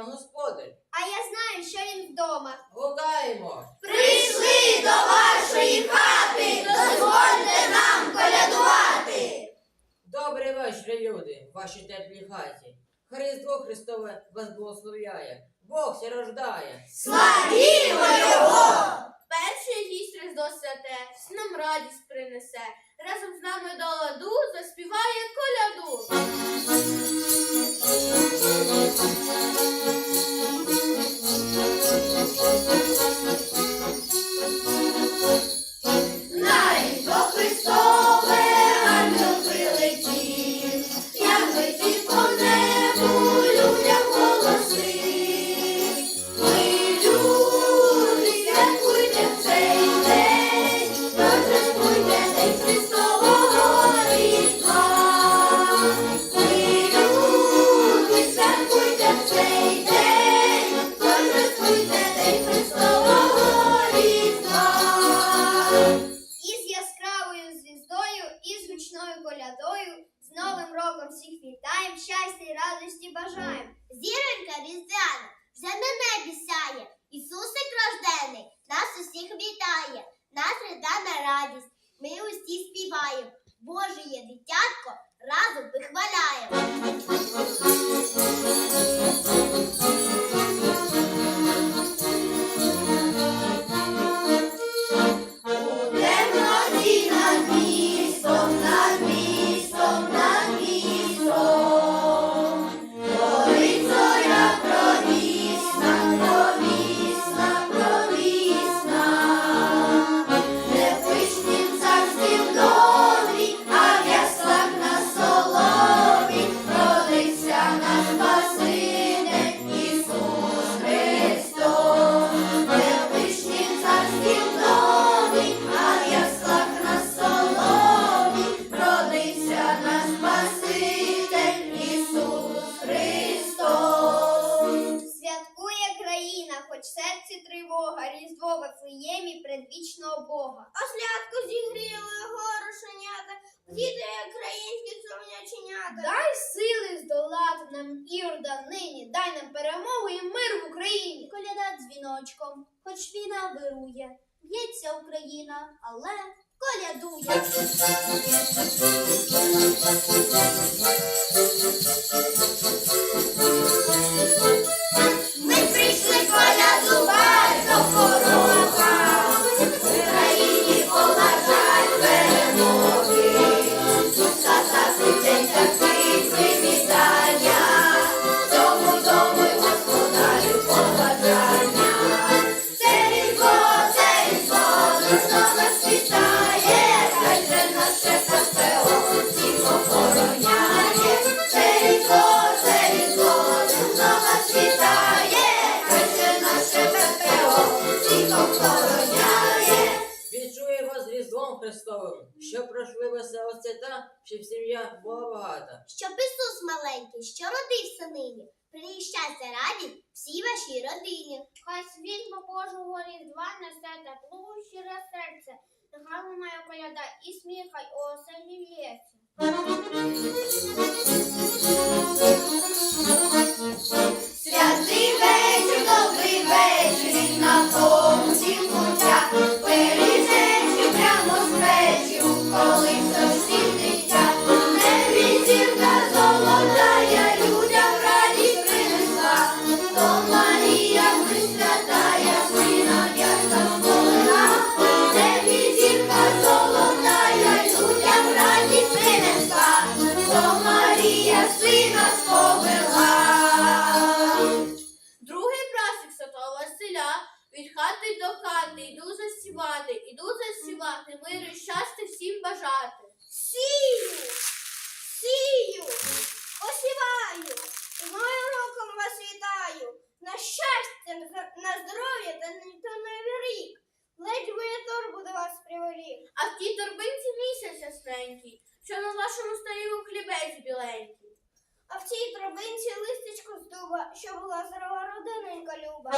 пан господар? А я знаю, що він вдома. Гукаємо. Прийшли до вашої хати, дозвольте нам колядувати. Добрий вечір, люди, в вашій теплій хаті. Христо Христове вас благословляє. Бог ся рождає. Славімо його! Перший гість Різдво святе, нам радість принесе. Разом з нами до ладу заспіває коляду. Колядою, з Новим роком всіх вітаєм, щастя і радості бажаєм. Зіронька різдвяна вже на небі сяє, Ісусик рождений нас усіх вітає, нас ридана радість, ми усі співаємо, Боже є дитятко, разом вихваляємо. Предвічного Бога. Ослядку зігріли горошенята, діти українські сумняченята. Дай сили здолати нам ірда нині, дай нам перемогу і мир в Україні. Коляда дзвіночком, хоч війна вирує, б'ється Україна, але колядує. Ми прийшли колядувати до порога, Христовим, що пройшли весело свята, щоб сім'я була багата. Щоб Ісус маленький, що родився нині, приніс щастя радість всій вашій родині. Хай світло Божого різдва несе тепло щире серце. Нехай лунає коляда і сміха, й у оселі в'ється. А в тій торбинці місяць ясненький, що на вашому столі у хлібець біленький. А в цій тробинці листечко з дуба, що була здорова родиненька люба.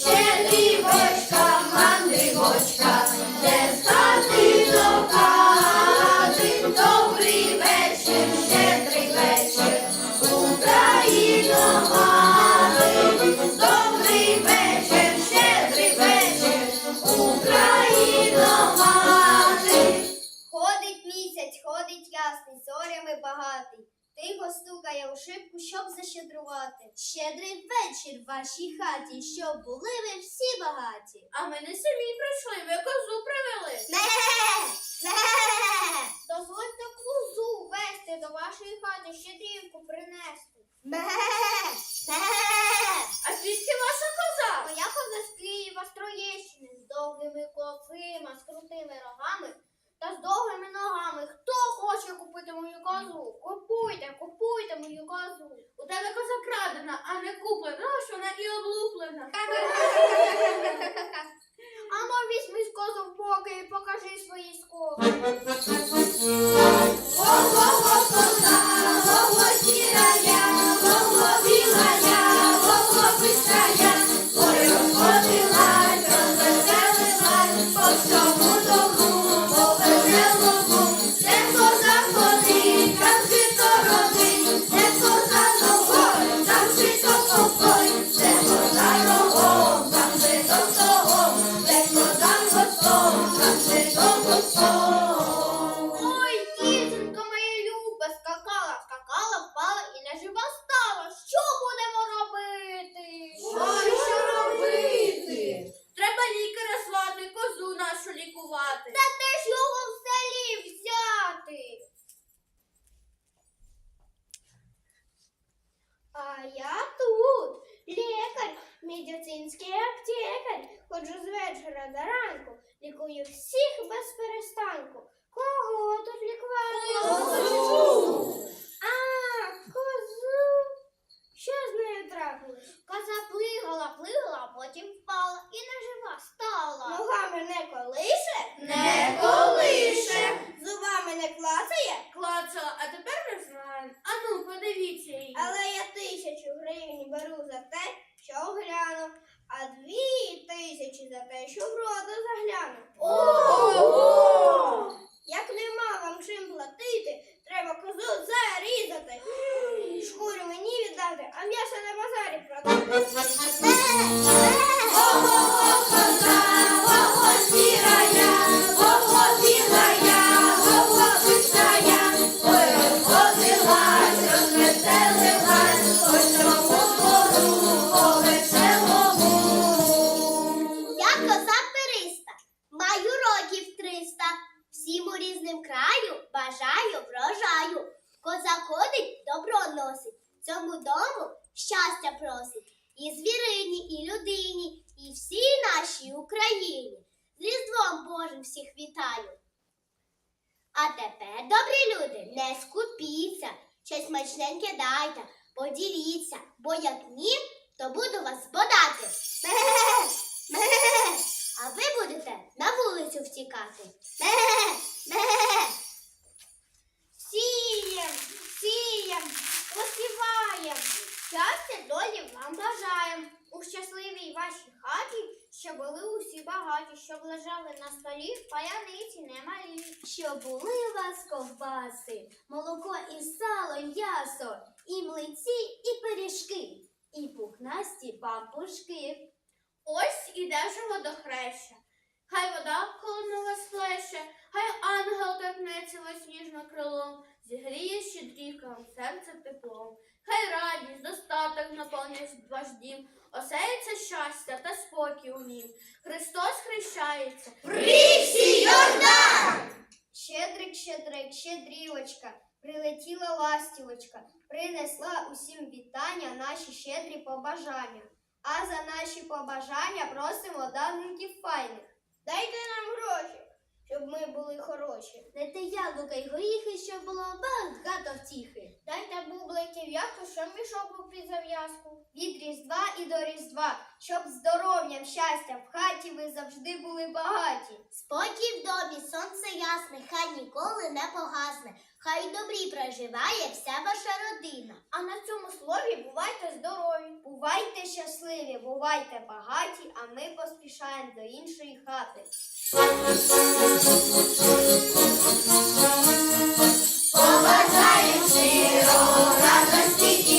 Щедрівочка, мандрівочка, де з хати до защедрувати. Щедрий вечір в вашій хаті, щоб були ви всі багаті. А ми не самі прийшли, ми козу привели. Дозвольте кузу вести до вашої хати, щедрівку принести. А звідки ваша коза? Моя коза з Києва, Троєщини, з довгими косима, з крутими рогами та з довгими ногами. Хто хоче купити мою козу? Купуйте, купуйте мою козу. У тебе коза крадена, а не куплена, тому що вона і облуплена. Амо візьми козу в боки і покажи свої скоби. Ходжу з вечора до ранку, лікую всіх без перестанку. Кого тут лікувати? Козу. А, козу. Що з нею трапилось? Коза плигала, плигала, а потім впала і нежива стала. Ногами не колише? Не колише. Зубами не клацає? Клацала, а тепер не знаємо. А ну, подивіться її. Але я тисячу гривень беру за те, що огляну, а дві тисячі за те, що в роду загляну. Ого! Як нема вам чим платити, треба козу зарізати. Шкуру мені віддати, а м'ясо на базарі продати. Я І звірині, і людині, і всій нашій Україні. З Різдвом Божим всіх вітаю. А тепер, добрі люди, не скупіться, щось смачненьке дайте, поділіться, бо як ні, то буду вас бодати. А ви будете на вулицю втікати. Ме, ме. Сієм, сієм, посіваєм. Щастя долі вам бажаєм. У щасливій вашій хаті, щоб були усі багаті, щоб лежали на столі паяниці немалі. Що були у вас ковбаси, молоко і сало, і м'ясо, і млинці, і пиріжки, і пухнасті пампушки. Ось іде же водохреща. Хай вода коло вас плеще, хай ангел торкнеться вас ніжно крилом, зігріє щедрікам серце теплом. Хай радість, достаток наповнять ваш дім, осеється щастя та спокій у нім. Христос хрещається. Щедрик, щедрик, щедрівочка, прилетіла ластівочка, принесла усім вітання, наші щедрі побажання. А за наші побажання просимо данників файних. Дайте нам гроші, щоб ми були хороші. Дайте яблука й горіхи, щоб було багато втіхи. Дайте бублики в'язку, що мішок був під зав'язку. Від Різдва і до Різдва, щоб здоров'ям, щастя в хаті ви завжди були багаті. Спокій в домі, сонце ясне, хай ніколи не погасне. Хай добрі проживає вся ваша родина. А на цьому слові бувайте здорові, Бувайте щасливі, бувайте багаті, а ми поспішаємо до іншої хати. Побажаємо щиро радості.